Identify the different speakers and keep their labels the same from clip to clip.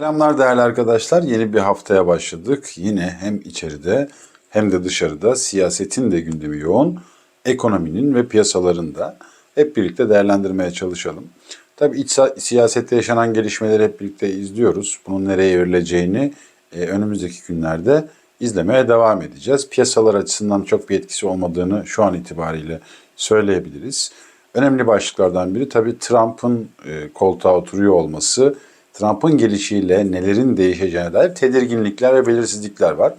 Speaker 1: Selamlar değerli arkadaşlar. Yeni bir haftaya başladık. Yine hem içeride hem de dışarıda siyasetin de gündemi yoğun. Ekonominin ve piyasaların da hep birlikte değerlendirmeye çalışalım. Tabii iç siyasette yaşanan gelişmeleri hep birlikte izliyoruz. Bunun nereye evrileceğini e, önümüzdeki günlerde izlemeye devam edeceğiz. Piyasalar açısından çok bir etkisi olmadığını şu an itibariyle söyleyebiliriz. Önemli başlıklardan biri tabii Trump'ın e, koltuğa oturuyor olması, Trump'ın gelişiyle nelerin değişeceğine dair tedirginlikler ve belirsizlikler var.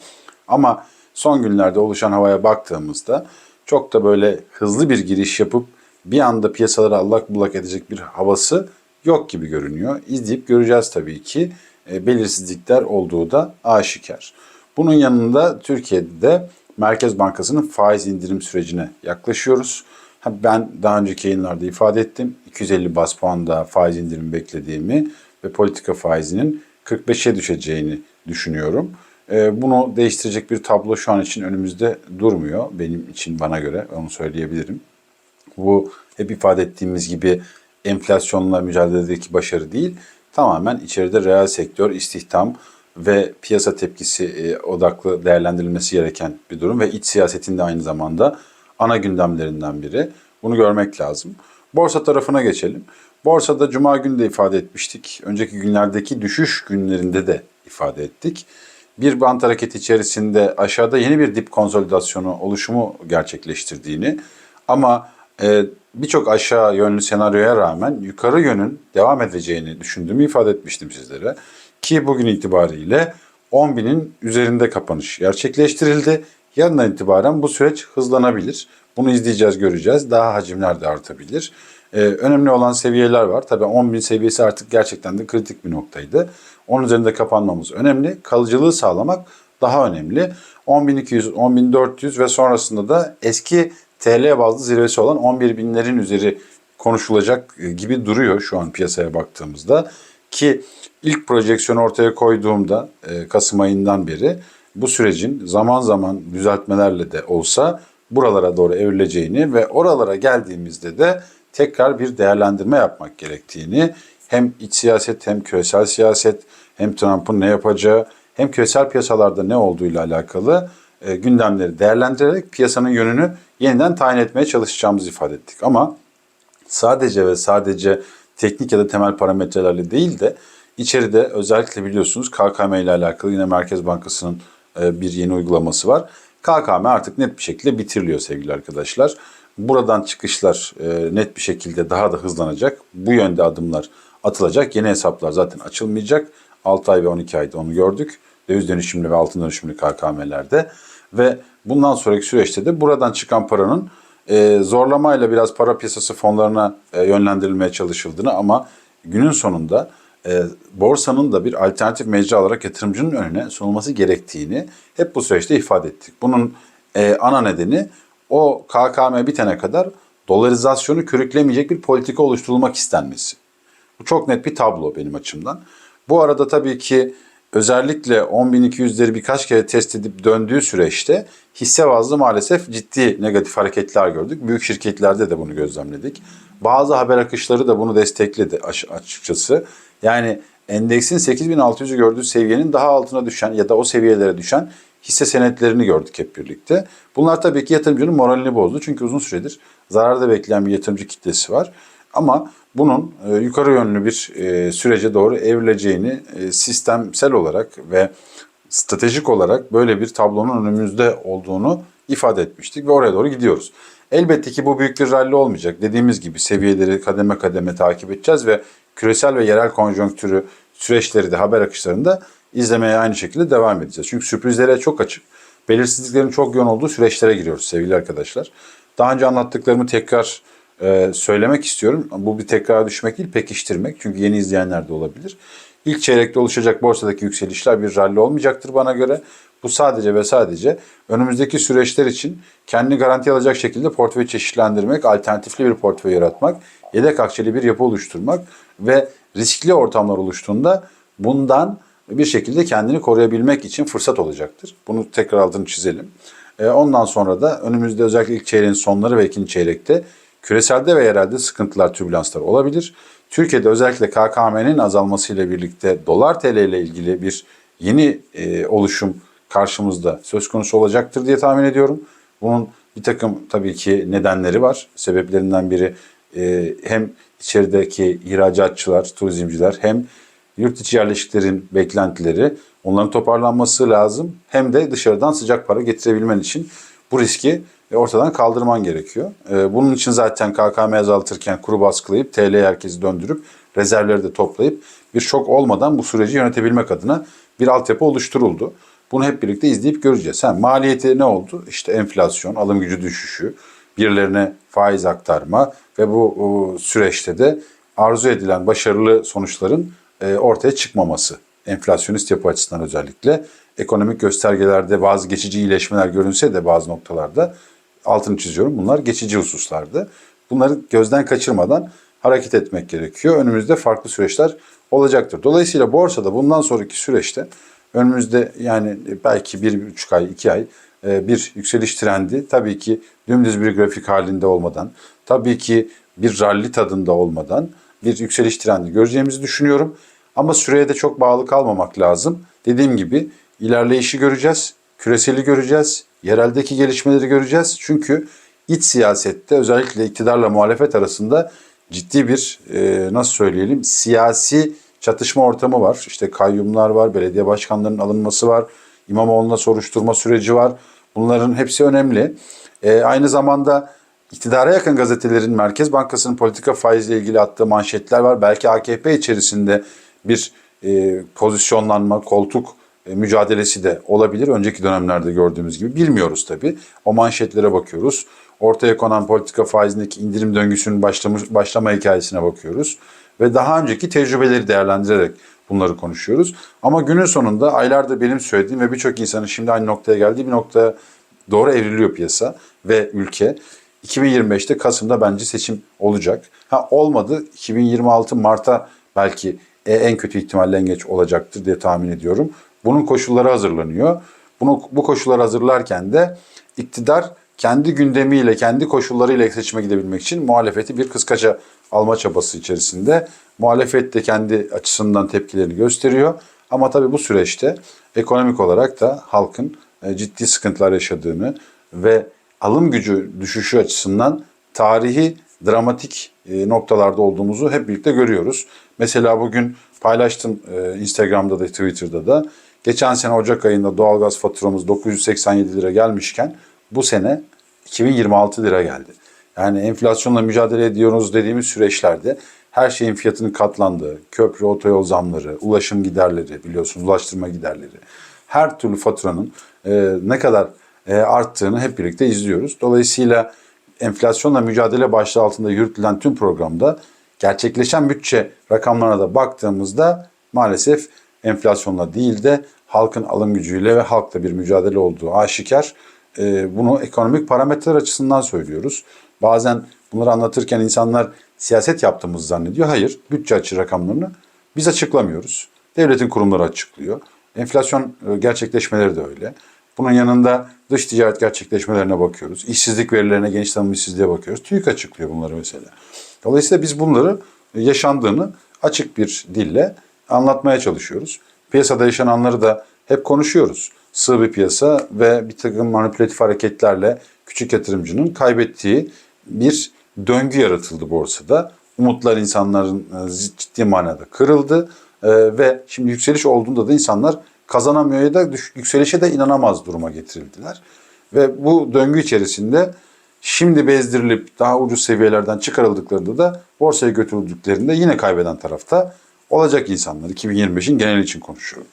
Speaker 1: Ama son günlerde oluşan havaya baktığımızda çok da böyle hızlı bir giriş yapıp bir anda piyasaları allak bullak edecek bir havası yok gibi görünüyor. İzleyip göreceğiz tabii ki E, belirsizlikler olduğu da aşikar. Bunun yanında Türkiye'de de Merkez Bankası'nın faiz indirim sürecine yaklaşıyoruz. Ben daha önceki yayınlarda ifade ettim. 250 bas puan daha faiz indirimi beklediğimi ve politika faizinin 45'e düşeceğini düşünüyorum. Ee, Bunu değiştirecek bir tablo şu an için önümüzde durmuyor. Benim için bana göre onu söyleyebilirim. Bu hep ifade ettiğimiz gibi enflasyonla mücadeledeki başarı değil, tamamen içeride reel sektör, istihdam ve piyasa tepkisi e, odaklı değerlendirilmesi gereken bir durum ve iç siyasetin de aynı zamanda ana gündemlerinden biri. Bunu görmek lazım. Borsa tarafına geçelim. Borsada cuma günü de ifade etmiştik. Önceki günlerdeki düşüş günlerinde de ifade ettik. Bir bant hareketi içerisinde aşağıda yeni bir dip konsolidasyonu oluşumu gerçekleştirdiğini ama e, birçok aşağı yönlü senaryoya rağmen yukarı yönün devam edeceğini düşündüğümü ifade etmiştim sizlere. Ki bugün itibariyle 10.000'in üzerinde kapanış gerçekleştirildi. Yarından itibaren bu süreç hızlanabilir. Bunu izleyeceğiz, göreceğiz. Daha hacimler de artabilir. Ee, önemli olan seviyeler var. Tabii 10.000 seviyesi artık gerçekten de kritik bir noktaydı. Onun üzerinde kapanmamız önemli. Kalıcılığı sağlamak daha önemli. 10.200, 10.400 ve sonrasında da eski TL bazlı zirvesi olan 11.000'lerin üzeri konuşulacak gibi duruyor şu an piyasaya baktığımızda. Ki ilk projeksiyonu ortaya koyduğumda e, Kasım ayından beri bu sürecin zaman zaman düzeltmelerle de olsa buralara doğru evrileceğini ve oralara geldiğimizde de tekrar bir değerlendirme yapmak gerektiğini hem iç siyaset hem küresel siyaset hem Trump'ın ne yapacağı hem küresel piyasalarda ne olduğuyla alakalı e, gündemleri değerlendirerek piyasanın yönünü yeniden tayin etmeye çalışacağımızı ifade ettik. Ama sadece ve sadece teknik ya da temel parametrelerle değil de içeride özellikle biliyorsunuz KKM ile alakalı yine Merkez Bankası'nın bir yeni uygulaması var. KKM artık net bir şekilde bitiriliyor sevgili arkadaşlar. Buradan çıkışlar e, net bir şekilde daha da hızlanacak. Bu yönde adımlar atılacak. Yeni hesaplar zaten açılmayacak. 6 ay ve 12 ayda onu gördük. Döviz dönüşümlü ve altın dönüşümlü KKM'lerde. Ve bundan sonraki süreçte de buradan çıkan paranın e, zorlamayla biraz para piyasası fonlarına e, yönlendirilmeye çalışıldığını ama günün sonunda e, borsanın da bir alternatif mecra olarak yatırımcının önüne sunulması gerektiğini hep bu süreçte ifade ettik. Bunun e, ana nedeni o KKM bitene kadar dolarizasyonu körüklemeyecek bir politika oluşturulmak istenmesi. Bu çok net bir tablo benim açımdan. Bu arada tabii ki özellikle 10.200'leri birkaç kere test edip döndüğü süreçte hisse bazlı maalesef ciddi negatif hareketler gördük. Büyük şirketlerde de bunu gözlemledik. Bazı haber akışları da bunu destekledi açıkçası. Yani endeksin 8600'ü gördüğü seviyenin daha altına düşen ya da o seviyelere düşen hisse senetlerini gördük hep birlikte. Bunlar tabii ki yatırımcının moralini bozdu. Çünkü uzun süredir zararda bekleyen bir yatırımcı kitlesi var. Ama bunun e, yukarı yönlü bir e, sürece doğru evrileceğini e, sistemsel olarak ve stratejik olarak böyle bir tablonun önümüzde olduğunu ifade etmiştik ve oraya doğru gidiyoruz. Elbette ki bu büyük bir rally olmayacak. Dediğimiz gibi seviyeleri kademe kademe takip edeceğiz ve küresel ve yerel konjonktürü süreçleri de haber akışlarında izlemeye aynı şekilde devam edeceğiz. Çünkü sürprizlere çok açık. Belirsizliklerin çok yoğun olduğu süreçlere giriyoruz sevgili arkadaşlar. Daha önce anlattıklarımı tekrar e, söylemek istiyorum. Bu bir tekrar düşmek değil, pekiştirmek. Çünkü yeni izleyenler de olabilir. İlk çeyrekte oluşacak borsadaki yükselişler bir rally olmayacaktır bana göre. Bu sadece ve sadece önümüzdeki süreçler için kendi garanti alacak şekilde portföy çeşitlendirmek, alternatifli bir portföy yaratmak, yedek akçeli bir yapı oluşturmak ve riskli ortamlar oluştuğunda bundan bir şekilde kendini koruyabilmek için fırsat olacaktır. Bunu tekrar altını çizelim. E, Ondan sonra da önümüzde özellikle ilk çeyreğin sonları ve ikinci çeyrekte küreselde ve yerelde sıkıntılar, türbülanslar olabilir. Türkiye'de özellikle KKM'nin azalmasıyla birlikte dolar TL ile ilgili bir yeni e, oluşum karşımızda söz konusu olacaktır diye tahmin ediyorum. Bunun bir takım tabii ki nedenleri var. Sebeplerinden biri e, hem içerideki ihracatçılar, turizmciler hem yurt içi yerleşiklerin beklentileri onların toparlanması lazım. Hem de dışarıdan sıcak para getirebilmen için bu riski ortadan kaldırman gerekiyor. E, Bunun için zaten KKM azaltırken kuru baskılayıp TL herkesi döndürüp rezervleri de toplayıp bir şok olmadan bu süreci yönetebilmek adına bir altyapı oluşturuldu. Bunu hep birlikte izleyip göreceğiz. Ha, maliyeti ne oldu? İşte enflasyon, alım gücü düşüşü, birilerine faiz aktarma ve bu süreçte de arzu edilen başarılı sonuçların e, ortaya çıkmaması. Enflasyonist yapı açısından özellikle ekonomik göstergelerde bazı geçici iyileşmeler görünse de bazı noktalarda altını çiziyorum. Bunlar geçici hususlardı. Bunları gözden kaçırmadan hareket etmek gerekiyor. Önümüzde farklı süreçler olacaktır. Dolayısıyla borsada bundan sonraki süreçte önümüzde yani belki bir buçuk ay, iki ay e, bir yükseliş trendi tabii ki dümdüz bir grafik halinde olmadan, tabii ki bir rally tadında olmadan bir yükseliş trendi göreceğimizi düşünüyorum. Ama süreye de çok bağlı kalmamak lazım. Dediğim gibi ilerleyişi göreceğiz, küreseli göreceğiz, yereldeki gelişmeleri göreceğiz. Çünkü iç siyasette özellikle iktidarla muhalefet arasında ciddi bir e, nasıl söyleyelim siyasi çatışma ortamı var. İşte kayyumlar var, belediye başkanlarının alınması var, İmamoğlu'na soruşturma süreci var. Bunların hepsi önemli. E, aynı zamanda iktidara yakın gazetelerin Merkez Bankası'nın politika faizle ilgili attığı manşetler var. Belki AKP içerisinde bir e, pozisyonlanma, koltuk mücadelesi de olabilir. Önceki dönemlerde gördüğümüz gibi bilmiyoruz tabii. O manşetlere bakıyoruz. Ortaya konan politika faizindeki indirim döngüsünün başlamış, başlama hikayesine bakıyoruz. Ve daha önceki tecrübeleri değerlendirerek bunları konuşuyoruz. Ama günün sonunda aylarda benim söylediğim ve birçok insanın şimdi aynı noktaya geldiği bir noktaya doğru evriliyor piyasa ve ülke. 2025'te Kasım'da bence seçim olacak. Ha olmadı 2026 Mart'a belki e, en kötü ihtimalle en geç olacaktır diye tahmin ediyorum. Bunun koşulları hazırlanıyor. Bunu bu koşulları hazırlarken de iktidar kendi gündemiyle, kendi koşullarıyla seçime gidebilmek için muhalefeti bir kıskaca alma çabası içerisinde. Muhalefet de kendi açısından tepkilerini gösteriyor. Ama tabii bu süreçte ekonomik olarak da halkın e, ciddi sıkıntılar yaşadığını ve alım gücü düşüşü açısından tarihi dramatik e, noktalarda olduğumuzu hep birlikte görüyoruz. Mesela bugün paylaştım e, Instagram'da da Twitter'da da. Geçen sene Ocak ayında doğalgaz faturamız 987 lira gelmişken bu sene 2026 lira geldi. Yani enflasyonla mücadele ediyoruz dediğimiz süreçlerde her şeyin fiyatının katlandığı, köprü, otoyol zamları, ulaşım giderleri biliyorsunuz ulaştırma giderleri, her türlü faturanın e, ne kadar e, arttığını hep birlikte izliyoruz. Dolayısıyla enflasyonla mücadele başlığı altında yürütülen tüm programda gerçekleşen bütçe rakamlarına da baktığımızda maalesef enflasyonla değil de halkın alım gücüyle ve halkla bir mücadele olduğu aşikar. E, bunu ekonomik parametreler açısından söylüyoruz. Bazen bunları anlatırken insanlar siyaset yaptığımızı zannediyor. Hayır, bütçe açı rakamlarını biz açıklamıyoruz. Devletin kurumları açıklıyor. Enflasyon e, gerçekleşmeleri de öyle. Bunun yanında dış ticaret gerçekleşmelerine bakıyoruz. İşsizlik verilerine, genç tanım işsizliğe bakıyoruz. TÜİK açıklıyor bunları mesela. Dolayısıyla biz bunları yaşandığını açık bir dille anlatmaya çalışıyoruz. Piyasada yaşananları da hep konuşuyoruz. Sığ bir piyasa ve bir takım manipülatif hareketlerle küçük yatırımcının kaybettiği bir döngü yaratıldı borsada. Umutlar insanların e, ciddi manada kırıldı E, ve şimdi yükseliş olduğunda da insanlar kazanamıyor ya da yükselişe de inanamaz duruma getirildiler. Ve bu döngü içerisinde şimdi bezdirilip daha ucuz seviyelerden çıkarıldıklarında da borsaya götürüldüklerinde yine kaybeden tarafta olacak insanlar. 2025'in genel için konuşuyorum.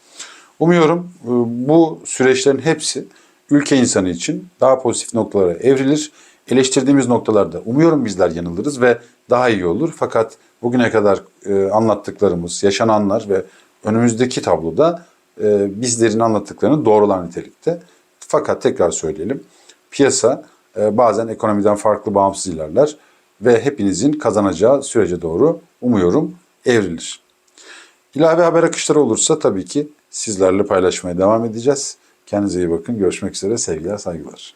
Speaker 1: Umuyorum e, bu süreçlerin hepsi ülke insanı için daha pozitif noktalara evrilir. Eleştirdiğimiz noktalarda umuyorum bizler yanılırız ve daha iyi olur. Fakat bugüne kadar e, anlattıklarımız, yaşananlar ve önümüzdeki tabloda e, bizlerin anlattıklarını doğrular nitelikte. Fakat tekrar söyleyelim, piyasa bazen ekonomiden farklı bağımsız ilerler ve hepinizin kazanacağı sürece doğru umuyorum evrilir. İlave haber akışları olursa tabii ki sizlerle paylaşmaya devam edeceğiz. Kendinize iyi bakın. Görüşmek üzere. Sevgiler, saygılar.